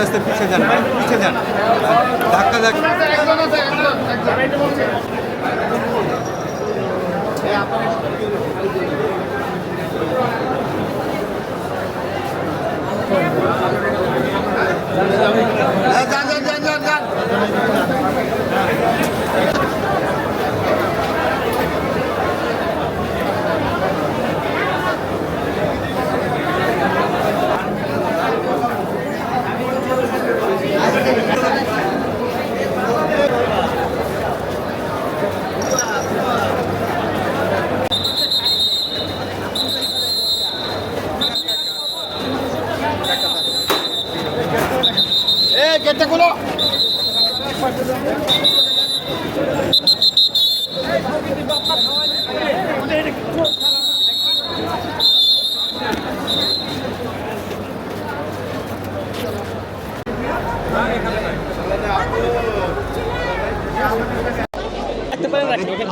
আস্তে আস্তে পিছিয়ে যান পিছিয়ে যান। ধাক্কা ধাক্কা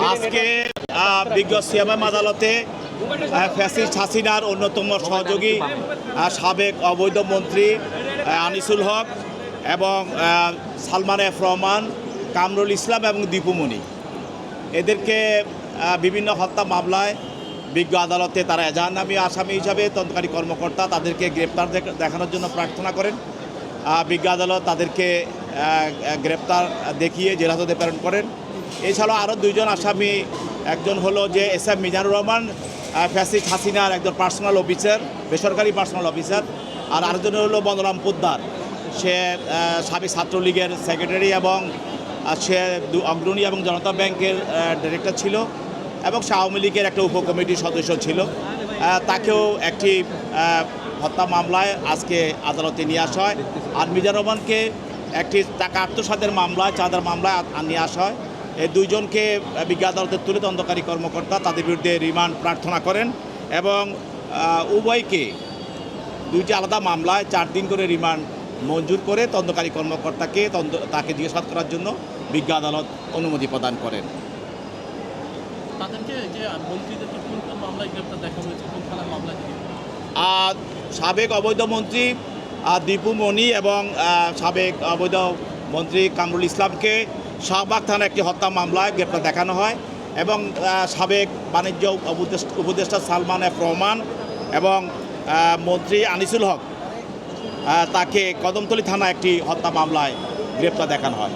আজকে আহ, বিজ্ঞ সিএমএম আদালতে আহ, ফ্যাসিস্ট হাসিনার অন্যতম সহযোগী সাবেক অবৈধ মন্ত্রী আনিসুল হক এবং সালমান এফ রহমান, কামরুল ইসলাম এবং দীপুমণি এদেরকে বিভিন্ন হত্যা মামলায় বিজ্ঞ আদালতে তারা এজাহারনামী আসামি হিসাবে তদন্তকারী কর্মকর্তা তাদেরকে গ্রেপ্তার দেখানোর জন্য প্রার্থনা করেন। বিজ্ঞ আদালত তাদেরকে গ্রেপ্তার দেখিয়ে জেলহাজতে প্রেরণ করেন। এছাড়াও আরও দুইজন আসামি, একজন হলো যে এস এম মিজানুর রহমান ফ্যাসিক হাসিনার একজন পার্সোনাল অফিসার বেসরকারি পার্সোনাল অফিসার আর আরেকজন হলো বনরাম পোদ্দার। সে সাবেক ছাত্রলীগের সেক্রেটারি এবং সে অগ্রণী এবং জনতা ব্যাংকের ডিরেক্টর ছিল এবং সে আওয়ামী লীগের একটা উপকমিটির সদস্য ছিল। তাকেও একটি হত্যা মামলায় আজকে আদালতে নিয়ে আসা হয়। আর মিজান রহমানকে একটি টাকা আত্মসাতের মামলায়, চাঁদার মামলায় নিয়ে আসা হয়। এই দুইজনকে বিজ্ঞ আদালতে তুলে তদন্তকারী কর্মকর্তা তাদের বিরুদ্ধে রিমান্ড প্রার্থনা করেন এবং উভয়কে দুইটি আলাদা মামলায় চার দিন করে রিমান্ড মঞ্জুর করে তদন্তকারী কর্মকর্তাকে তদন্ত তাকে জিজ্ঞাসাবাদ করার জন্য বিজ্ঞ আদালত অনুমতি প্রদান করেন। সাবেক অবৈধ মন্ত্রী দীপু মণি এবং সাবেক অবৈধ মন্ত্রী কামরুল ইসলামকে শাহবাগ থানার একটি হত্যা মামলায় গ্রেপ্তার দেখানো হয় এবং সাবেক বাণিজ্য উপদেষ্টা উপদেষ্টা সালমান এফ রহমান এবং মন্ত্রী আনিসুল হক তাকে কদমতলি থানা একটি হত্যা মামলায় গ্রেপ্তার দেখানো হয়?